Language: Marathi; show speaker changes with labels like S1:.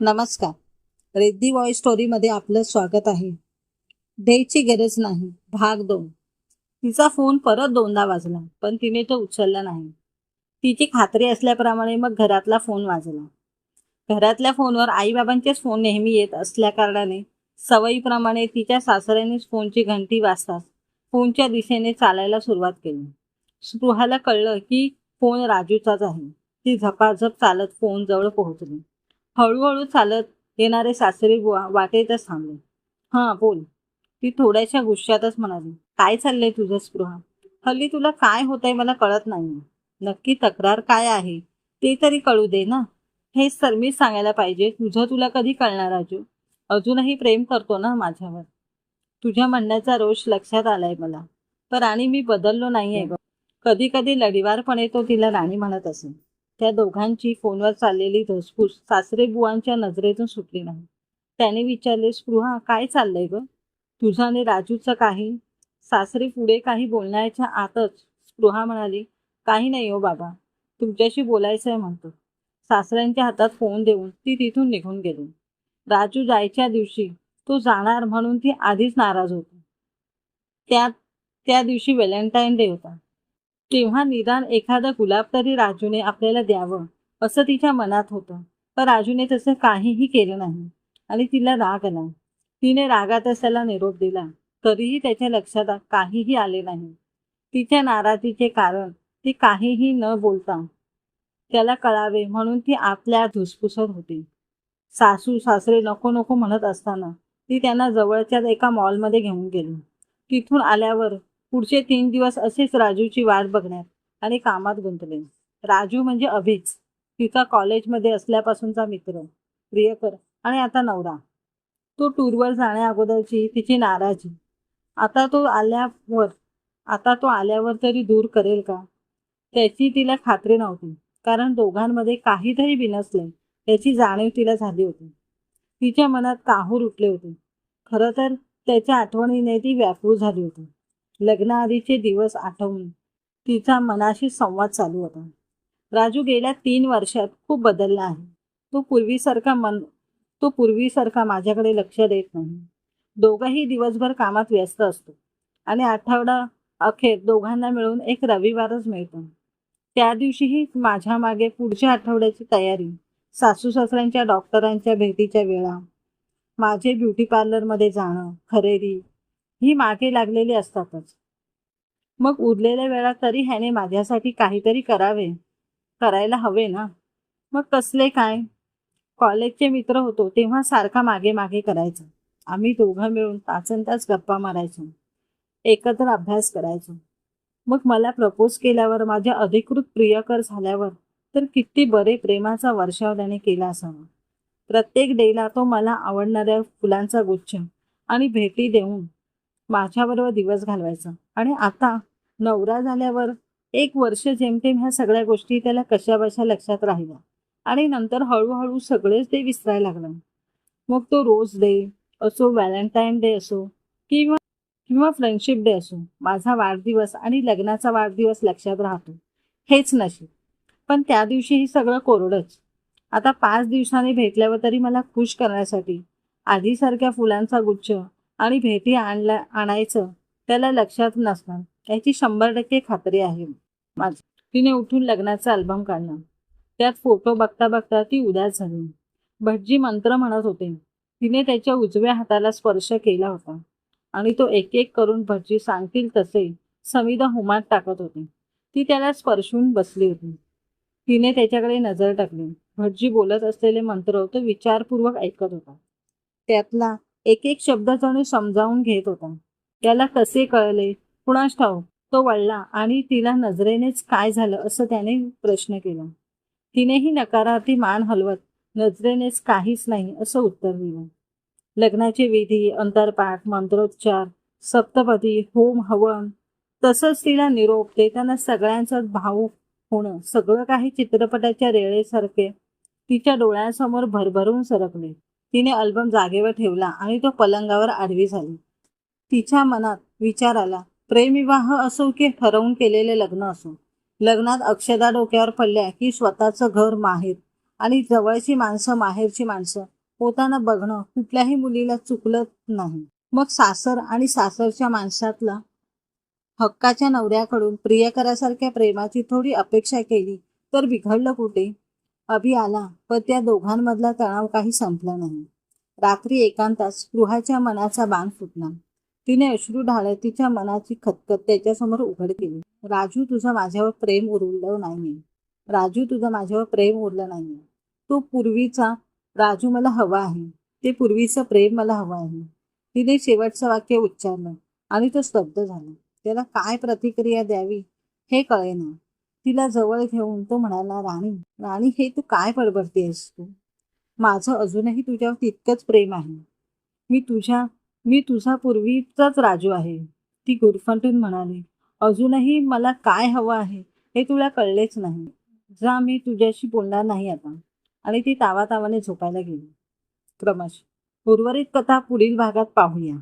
S1: नमस्कार. रेद्दी वॉइस स्टोरीमध्ये आपलं स्वागत आहे. डेची गरज नाही भाग दोन. तिचा फोन परत दोनदा वाजला पण तिने तो उचलला नाही. तिची खात्री असल्याप्रमाणे मग घरातला फोन वाजला. घरातल्या फोनवर आईबाबांचेच फोन नेहमी येत असल्याकारणाने सवयीप्रमाणे तिच्या सासऱ्यानेच फोनची घंटी वाजताच फोनच्या दिशेने चालायला सुरुवात केली. स्पृहाला कळलं की फोन राजूचाच आहे. ती झपाझप चालत फोनजवळ पोहोचली. हळूहळू चालत येणारे सासरे बुवा वाटेतच थांबले. हां बोल. ती थोड्याशा गुस्स्यातच म्हणाली काय चाललंय तुझं स्पृहा? हल्ली तुला काय होतंय मला कळत नाही नक्की तक्रार काय आहे? ते तरी कळू दे ना. हेच तर मीच सांगायला पाहिजे. तुझं तुला कधी कळणार राजू? अजूनही प्रेम करतो ना माझ्यावर. तुझ्या म्हणण्याचा रोष लक्षात आलाय मला. पण आणि मी बदललो नाहीये ग. कधी कधी लढीवारपणे तो तिला राणी म्हणत असे. त्या दोघांची फोनवर चाललेली धसफूस सासरे बुवांच्या नजरेतून सुटली नाही. त्याने विचारले स्पृहा काय चाललंय ग? तुझं आणि राजूचं काही? सासरे पुढे काही बोलण्याच्या आतच स्पृहा म्हणाली काही नाही हो बाबा तुमच्याशी बोलायचं आहे म्हणतो. सासऱ्यांच्या हातात फोन देऊन ती तिथून निघून गेली. राजू जायच्या दिवशी तो जाणार म्हणून ती आधीच नाराज होती. त्या त्या दिवशी व्हॅलेंटाईन डे होता. तेव्हा निदान एखादा गुलाब तरी राजूने आपल्याला द्यावं असं तिच्या मनात होतं. पण राजूने तसं काहीही केलं नाही आणि तिला राग आला. तिने रागातच त्याला निरोप दिला. तरीही त्याच्या लक्षात काहीही आले नाही. तिच्या नाराजीचे कारण ती काहीही न बोलता त्याला कळावे म्हणून ती आपल्या धुसफुसत होती. सासू सासरे नको नको म्हणत असताना ती त्यांना जवळच्याच एका मॉलमध्ये घेऊन गेली. तिथून आल्यावर पुढचे तीन दिवस असेच राजूची वाट बघण्यात आणि कामात गुंतले. राजू म्हणजे अभिच तिचा कॉलेजमध्ये असल्यापासूनचा मित्र प्रियकर आणि आता नवरा. तो टूरवर जाण्याअगोदरची तिची नाराजी. आता तो आल्यावर आता तो आल्यावर तरी दूर करेल का? त्याची तिला खात्री नव्हती कारण दोघांमध्ये काहीतरी बिनसले याची जाणीव तिला झाली होती. तिच्या मनात काहूर उठले होते. खरं तर त्याच्या आठवणीने ती व्याकुळ झाली होती. लग्नाआधीचे दिवस आठवून तिचा मनाशी संवाद चालू होता. राजू गेल्या तीन वर्षात खूप बदलला आहे. तो पूर्वीसारखा मन तो पूर्वीसारखा माझ्याकडे लक्ष देत नाही. दोघंही दिवसभर कामात व्यस्त असतो आणि आठवडा अखेर दोघांना मिळून एक रविवारच मिळतो. त्या दिवशीही माझ्या मागे पुढच्या आठवड्याची तयारी सासू सासऱ्यांच्या डॉक्टरांच्या भेटीच्या वेळा माझे ब्युटी पार्लरमध्ये जाणं खरेदी ही मागे लागलेली असतातच. मग उरलेल्या वेळात तरी ह्याने माझ्यासाठी काहीतरी करावे करायला हवे ना? मग कसले काय? कॉलेजचे मित्र होतो तेव्हा सारखा मागे मागे करायचं. आम्ही दोघं मिळून तासन तास गप्पा मारायचो. एकत्र अभ्यास करायचो. मग मला प्रपोज केल्यावर माझ्या अधिकृत प्रियकर झाल्यावर तर किती बरे प्रेमाचा वर्षाव त्याने केला असावा. प्रत्येक डेला तो मला आवडणाऱ्या फुलांचा गुच्छ आणि भेटी देऊन माझ्याबरोबर दिवस घालवायचा. आणि आता नवरा झाल्यावर एक वर्ष जेमतेम ह्या सगळ्या गोष्टी त्याला कशा बशा लक्षात राहिल्या. आणि नंतर हळूहळू सगळेच ते विसरायला लागलं. मग तो रोज डे असो व्हॅलेंटाईन डे असो किंवा किंवा फ्रेंडशिप डे असो माझा वाढदिवस आणि लग्नाचा वाढदिवस लक्षात राहतो. हेच नशीब. पण त्या दिवशी सगळं कोरडच. आता पाच दिवसांनी भेटल्यावर तरी मला खुश करण्यासाठी आधीसारख्या फुलांचा गुच्छ आणि भेटी आणला आणायचं त्याला लक्षात नसणार. याची शंभर टक्के खात्री आहे माझी. तिने उठून लग्नाचा अल्बम काढला. त्यात फोटो बघता बघता ती उदास झाली. भटजी मंत्र म्हणत होते. तिने त्याच्या उजव्या हाताला स्पर्श केला होता. आणि तो एक एक करून भटजी सांगतील तसे समिधा हुमात टाकत होते. ती त्याला स्पर्शून बसली होती. तिने त्याच्याकडे नजर टाकली. भटजी बोलत असलेले मंत्र तो विचारपूर्वक ऐकत होता. त्यातला एक एक शब्द जणू समजावून घेत होता. त्याला कसे कळले? कुणास ठाऊ तो वळला आणि तिला नजरेनेच काय झालं असं त्याने प्रश्न केला. तिनेही नकारार्थी मान हलवत नजरेनेच काहीच नाही असं उत्तर दिलं. लग्नाचे विधी अंतरपाठ मंत्रोच्चार सप्तपदी होम हवन तसंच तिला निरोप देताना सगळ्यांचं भाऊ होणं सगळं काही चित्रपटाच्या रेळेसारखे तिच्या डोळ्यांसमोर भरभरून सरकले. तिने अल्बम जागेवर ठेवला आणि तो पलंगावर आडवी झाली. तिच्या मनात विचार आला प्रेमविवाह असो की ठरवून केलेले लग्न असो लग्नात अक्षदा डोक्यावर पडल्या की स्वतःचं घर माहेर आणि जवळची माणसं माहेरची माणसं होताना बघणं कुठल्याही मुलीला चुकलं नाही. मग सासर आणि सासरच्या माणसातला हक्काच्या नवऱ्याकडून प्रियकरासारख्या प्रेमाची थोडी अपेक्षा केली तर बिघडलं कुठे? अभि आला पण त्या दोघांमधला तणाव काही संपला नाही. रात्री एकांतात स्पृहाच्या मनाचा बाण फुटला. तिने अश्रू ढाळत तिच्या मनाची खतखत त्याच्यासमोर उघड केली. राजू तुझं माझ्यावर प्रेम उरलं नाही राजू तुझं माझ्यावर प्रेम उरलं नाही तो पूर्वीचा राजू मला हवा आहे. ते पूर्वीचं प्रेम मला हवं आहे. तिने शेवटचं वाक्य उच्चारलं आणि तो स्तब्ध झाला. त्याला काय प्रतिक्रिया द्यावी हे कळेना. तिला जवळ घेऊन तो म्हणाला राणी राणी हे तू काय बडबडतेस तू? माझं अजूनही तुझ्यावर तितकंच प्रेम आहे. मी तुझ्या मी तुझा पूर्वीचाच राजू आहे. ती गुरफंटून म्हणाली अजूनही मला काय हवं आहे हे तुला कळलेच नाही. जा मी तुझ्याशी बोलणार नाही आता. आणि ती तावातावाने झोपायला गेली. क्रमश उर्वरित कथा पुढील भागात पाहूया.